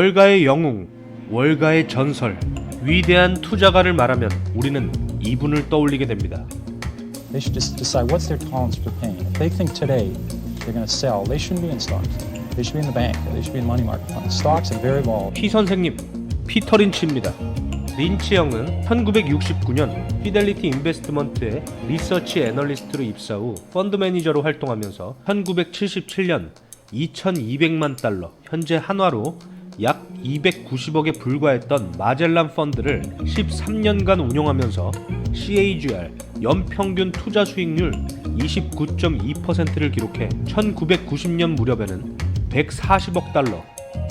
월가의 영웅, 월가의 전설, 위대한 투자가를 말하면 우리는 이분을 떠올리게 됩니다. They should just decide what's their tolerance for pain. If they think today they're going to sell, they shouldn't be in stocks. They should be in the bank. They should be in money market funds. Stocks are very volatile. 피 선생님, 피터 린치입니다. 린치 형은 1969년 피델리티 인베스트먼트의 리서치 애널리스트로 입사 후 펀드 매니저로 활동하면서 1977년 2200만 달러, 현재 한화로 약 290억에 불과했던 마젤란 펀드를 13년간 운용하면서 CAGR 연평균 투자 수익률 29.2%를 기록해 1990년 무렵에는 140억 달러,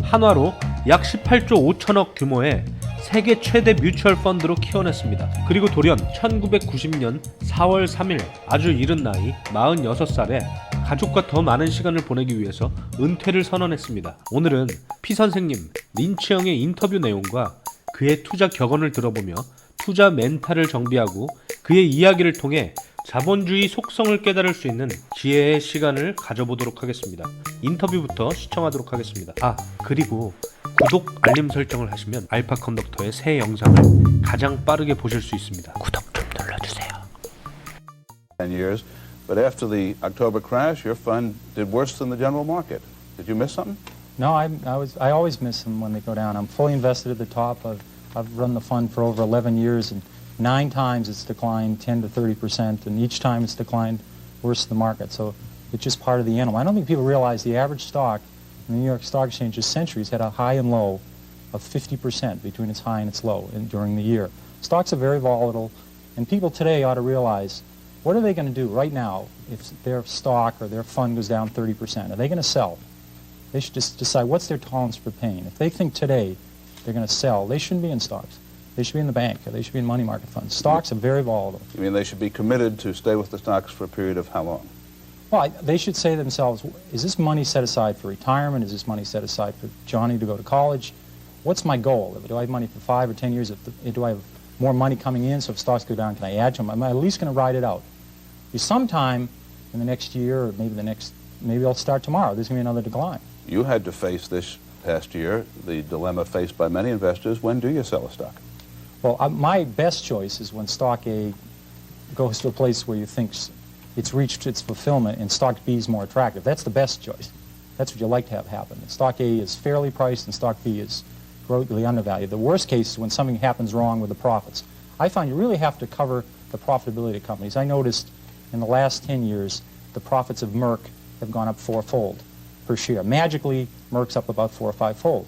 한화로 약 18조 5천억 규모의 세계 최대 뮤추얼 펀드로 키워냈습니다. 그리고 돌연 1990년 4월 3일 아주 이른 나이 46살에 가족과 더 많은 시간을 보내기 위해서 은퇴를 선언했습니다. 오늘은 피 선생님 린치 형의 인터뷰 내용과 그의 투자 격언을 들어보며 투자 멘탈을 정비하고 그의 이야기를 통해 자본주의 속성을 깨달을 수 있는 지혜의 시간을 가져보도록 하겠습니다. 인터뷰부터 시청하도록 하겠습니다. 아, 그리고 구독, 알림 설정을 하시면 알파 컨덕터의 새 영상을 가장 빠르게 보실 수 있습니다. 구독 좀 눌러주세요. 10 years. But after the October crash, your fund did worse than the general market. Did you miss something? No, I, I, was, I always miss them when they go down. I'm fully invested at the top. I've, I've run the fund for over 11 years, and nine times it's declined 10 to 30 percent, and each time it's declined worse than the market. So it's just part of the animal. I don't think people realize the average stock in the New York Stock Exchange this century's had a high and low of 50 percent between its high and its low in, during the year. Stocks are very volatile, and people today ought to realize what are they going to do right now if their stock or their fund goes down 30 percent? Are they going to sell? They should just decide what's their tolerance for pain. If they think today they're going to sell, they shouldn't be in stocks. They should be in the bank or they should be in money market funds. Stocks are very volatile. You mean they should be committed to stay with the stocks for a period of how long? Well, I, they should say to themselves, is this money set aside for retirement? Is this money set aside for Johnny to go to college? What's my goal? Do I have money for five or ten years? If the, do I have more money coming in? So if stocks go down, can I add to them? Am I at least going to ride it out? Because sometime in the next year or maybe the next, maybe I'll start tomorrow. There's going to be another decline. You had to face this past year, the dilemma faced by many investors. When do you sell a stock? Well, uh, my best choice is when stock A goes to a place where you think it's reached its fulfillment and stock B is more attractive. That's the best choice. That's what you like to have happen. Stock A is fairly priced and stock B is greatly undervalued. The worst case is when something happens wrong with the profits. I find you really have to cover the profitability of companies. I noticed in the last 10 years, the profits of Merck have gone up fourfold per share. Magically, Merck's up about four or five-fold.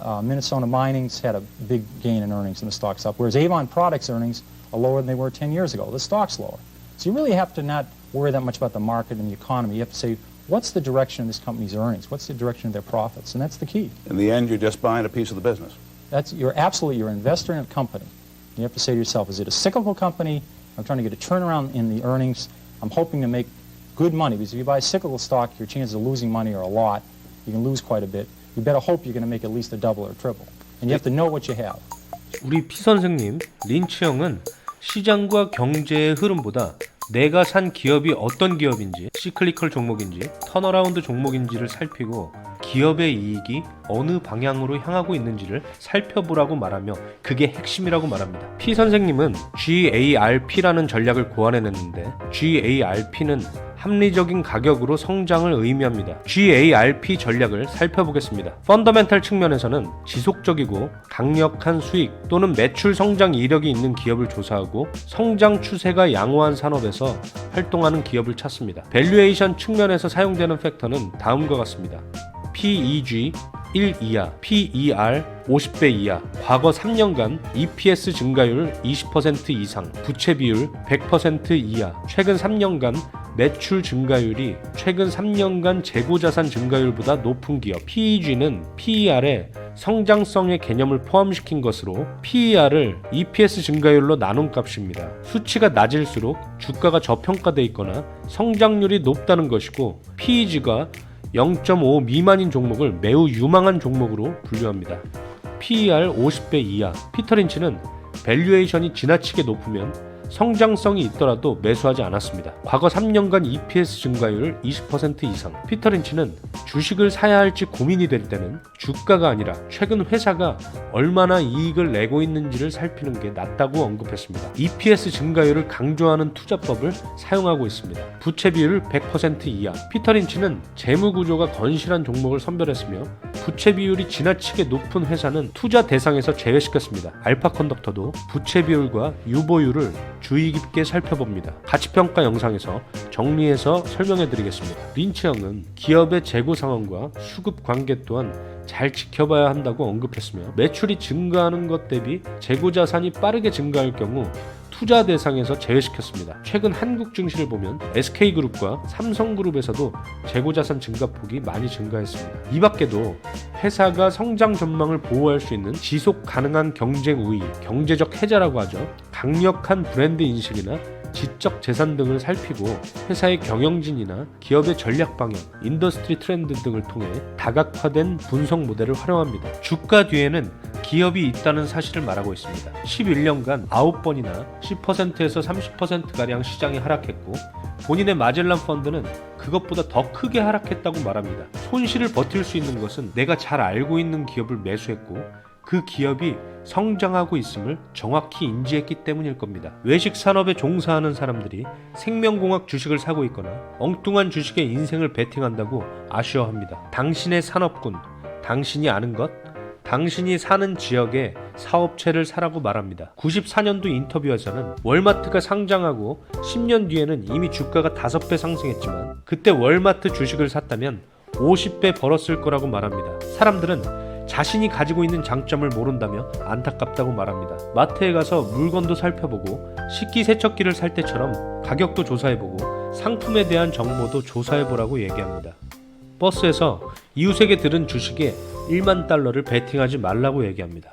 Uh, Minnesota Mining's had a big gain in earnings and the stock's up, whereas Avon Products earnings are lower than they were 10 years ago. The stock's lower. So you really have to not worry that much about the market and the economy. You have to say, what's the direction of this company's earnings? What's the direction of their profits? And that's the key. In the end, you're just buying a piece of the business. That's, you're absolutely, you're an investor in a company. You have to say to yourself, is it a cyclical company? I'm trying to get a turnaround in the earnings. I'm hoping to make good money because if you buy cyclical stock, your chances of losing money are a lot. You can lose quite a bit. You better hope you're going to make at least a double or triple. And you have to know what you have. 우리 피 선생님 린치 형은 시장과 경제의 흐름보다 내가 산 기업이 어떤 기업인지, 시클리컬 종목인지, 턴어라운드 종목인지를 살피고 기업의 이익이 어느 방향으로 향하고 있는지를 살펴보라고 말하며 그게 핵심이라고 말합니다. 피 선생님은 GARP라는 전략을 고안해냈는데 GARP는 합리적인 가격으로 성장을 의미합니다. GARP 전략을 살펴보겠습니다. 펀더멘탈 측면에서는 지속적이고 강력한 수익 또는 매출 성장 이력이 있는 기업을 조사하고 성장 추세가 양호한 산업에서 활동하는 기업을 찾습니다. 밸류에이션 측면에서 사용되는 팩터는 다음과 같습니다. PEG 1 이하, PER 50배 이하, 과거 3년간 EPS 증가율 20% 이상, 부채 비율 100% 이하, 최근 3년간 매출 증가율이 최근 3년간 재고자산 증가율보다 높은 기업. PEG는 PER에 성장성의 개념을 포함시킨 것으로 PER을 EPS 증가율로 나눈 값입니다. 수치가 낮을수록 주가가 저평가돼 있거나 성장률이 높다는 것이고 PEG가 0.5 미만인 종목을 매우 유망한 종목으로 분류합니다. PER 50배 이하 피터 린치는 밸류에이션이 지나치게 높으면 성장성이 있더라도 매수하지 않았습니다. 과거 3년간 EPS 증가율 20% 이상. 피터 린치는 주식을 사야 할지 고민이 될 때는 주가가 아니라 최근 회사가 얼마나 이익을 내고 있는지를 살피는 게 낫다고 언급했습니다. EPS 증가율을 강조하는 투자법을 사용하고 있습니다. 부채 비율 100% 이하. 피터 린치는 재무 구조가 건실한 종목을 선별했으며 부채 비율이 지나치게 높은 회사는 투자 대상에서 제외시켰습니다. 알파 컨덕터도 부채 비율과 유보율을 주의 깊게 살펴봅니다. 가치평가 영상에서 정리해서 설명해 드리겠습니다. 린치 형은 기업의 재고 상황과 수급 관계 또한 잘 지켜봐야 한다고 언급했으며 매출이 증가하는 것 대비 재고 자산이 빠르게 증가할 경우 투자 대상에서 제외시켰습니다. 최근 한국 증시를 보면 SK그룹과 삼성그룹에서도 재고자산 증가폭이 많이 증가했습니다. 이 밖에도 회사가 성장 전망을 보호할 수 있는 지속 가능한 경쟁 우위, 경제적 해자라고 하죠. 강력한 브랜드 인식이나 지적 재산 등을 살피고 회사의 경영진이나 기업의 전략 방향, 인더스트리 트렌드 등을 통해 다각화된 분석 모델을 활용합니다. 주가 뒤에는 기업이 있다는 사실을 말하고 있습니다. 11년간 9번이나 10%에서 30%가량 시장이 하락했고 본인의 마젤란 펀드는 그것보다 더 크게 하락했다고 말합니다. 손실을 버틸 수 있는 것은 내가 잘 알고 있는 기업을 매수했고 그 기업이 성장하고 있음을 정확히 인지했기 때문일 겁니다. 외식 산업에 종사하는 사람들이 생명공학 주식을 사고 있거나 엉뚱한 주식에 인생을 베팅한다고 아쉬워합니다. 당신의 산업군, 당신이 아는 것, 당신이 사는 지역의 사업체를 사라고 말합니다. 94년도 인터뷰에서는 월마트가 상장하고 10년 뒤에는 이미 주가가 5배 상승했지만 그때 월마트 주식을 샀다면 50배 벌었을 거라고 말합니다. 사람들은 자신이 가지고 있는 장점을 모른다며 안타깝다고 말합니다. 마트에 가서 물건도 살펴보고 식기세척기를 살 때처럼 가격도 조사해보고 상품에 대한 정보도 조사해보라고 얘기합니다. 버스에서 이웃에게 들은 주식에 1만 달러를 베팅하지 말라고 얘기합니다.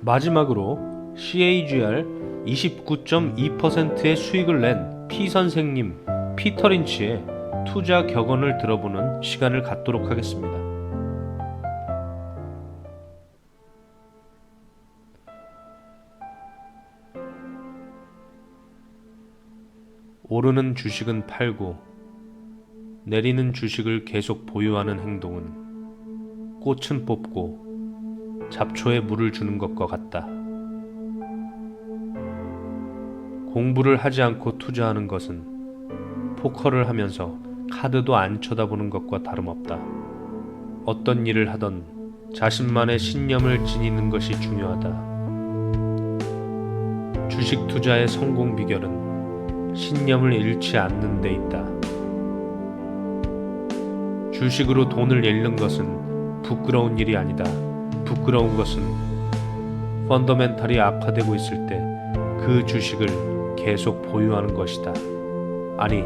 마지막으로 CAGR 29.2%의 수익을 낸 P 선생님 피터 린치의 투자 격언을 들어보는 시간을 갖도록 하겠습니다. 오르는 주식은 팔고 내리는 주식을 계속 보유하는 행동은 꽃은 뽑고 잡초에 물을 주는 것과 같다. 공부를 하지 않고 투자하는 것은 포커를 하면서 카드도 안 쳐다보는 것과 다름없다. 어떤 일을 하던 자신만의 신념을 지니는 것이 중요하다. 주식 투자의 성공 비결은 신념을 잃지 않는 데 있다. 주식으로 돈을 잃는 것은 부끄러운 일이 아니다. 부끄러운 것은 펀더멘탈이 악화되고 있을 때 그 주식을 계속 보유하는 것이다. 아니,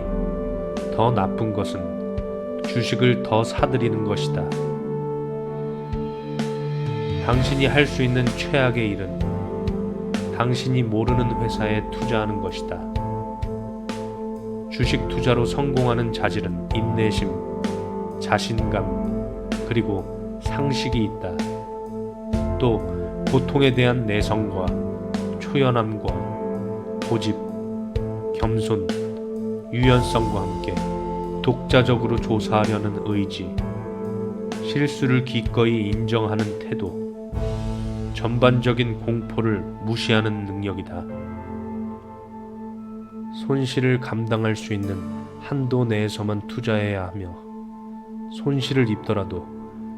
더 나쁜 것은 주식을 더 사들이는 것이다. 당신이 할 수 있는 최악의 일은 당신이 모르는 회사에 투자하는 것이다. 주식 투자로 성공하는 자질은 인내심, 자신감, 그리고 상식이 있다. 또 고통에 대한 내성과 초연함과 고집, 겸손, 유연성과 함께 독자적으로 조사하려는 의지, 실수를 기꺼이 인정하는 태도, 전반적인 공포를 무시하는 능력이다. 손실을 감당할 수 있는 한도 내에서만 투자해야 하며 손실을 입더라도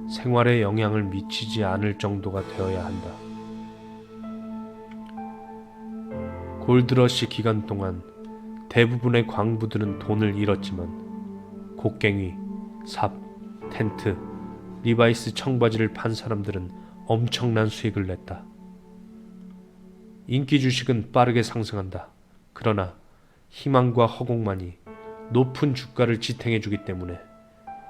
생활에 영향을 미치지 않을 정도가 되어야 한다. 골드러시 기간 동안 대부분의 광부들은 돈을 잃었지만 곡괭이, 삽, 텐트, 리바이스 청바지를 판 사람들은 엄청난 수익을 냈다. 인기 주식은 빠르게 상승한다. 그러나 희망과 허공만이 높은 주가를 지탱해 주기 때문에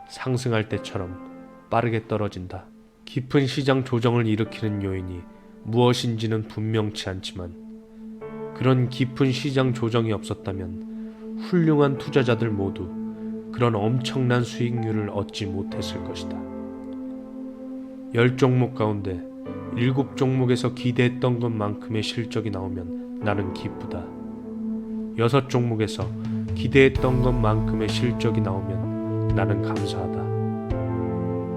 상승할 때처럼 빠르게 떨어진다. 깊은 시장 조정을 일으키는 요인이 무엇인지는 분명치 않지만 그런 깊은 시장 조정이 없었다면 훌륭한 투자자들 모두 그런 엄청난 수익률을 얻지 못했을 것이다. 10종목 가운데 7종목에서 기대했던 것만큼의 실적이 나오면 나는 기쁘다. 여섯 종목에서 기대했던 것만큼의 실적이 나오면 나는 감사하다.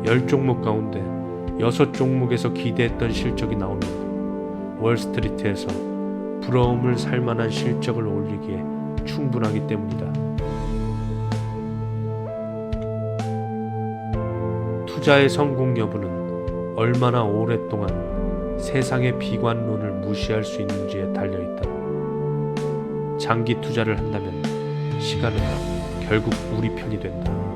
열 종목 가운데 여섯 종목에서 기대했던 실적이 나오면 월스트리트에서 부러움을 살 만한 실적을 올리기에 충분하기 때문이다. 투자의 성공 여부는 얼마나 오랫동안 세상의 비관론을 무시할 수 있는지에 달려 있다. 장기 투자를 한다면 시간은 결국 우리 편이 된다.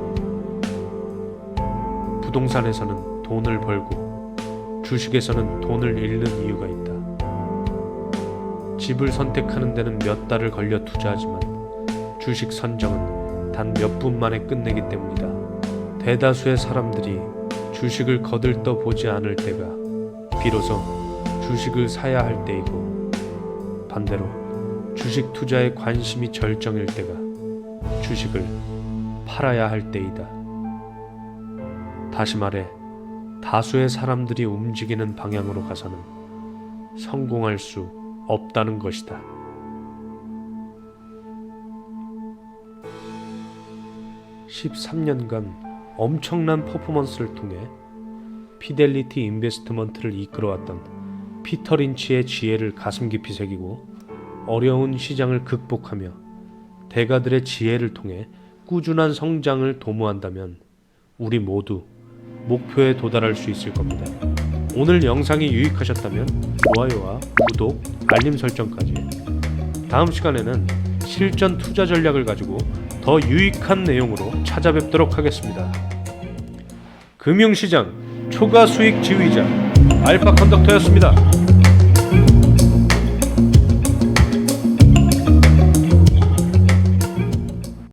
부동산에서는 돈을 벌고 주식에서는 돈을 잃는 이유가 있다. 집을 선택하는 데는 몇 달을 걸려 투자하지만 주식 선정은 단 몇 분 만에 끝내기 때문이다. 대다수의 사람들이 주식을 거들떠 보지 않을 때가 비로소 주식을 사야 할 때이고 반대로 주식 투자에 관심이 절정일 때가 주식을 팔아야 할 때이다. 다시 말해 다수의 사람들이 움직이는 방향으로 가서는 성공할 수 없다는 것이다. (13년간) 엄청난 퍼포먼스를 통해 피델리티 인베스트먼트를 이끌어왔던 피터 린치의 지혜를 가슴 깊이 새기고 어려운 시장을 극복하며 대가들의 지혜를 통해 꾸준한 성장을 도모한다면 우리 모두 목표에 도달할 수 있을 겁니다. 오늘 영상이 유익하셨다면 좋아요와 구독, 알림 설정까지. 다음 시간에는 실전 투자 전략을 가지고 더 유익한 내용으로 찾아뵙도록 하겠습니다. 금융시장 초과 수익 지휘자 알파 컨덕터였습니다.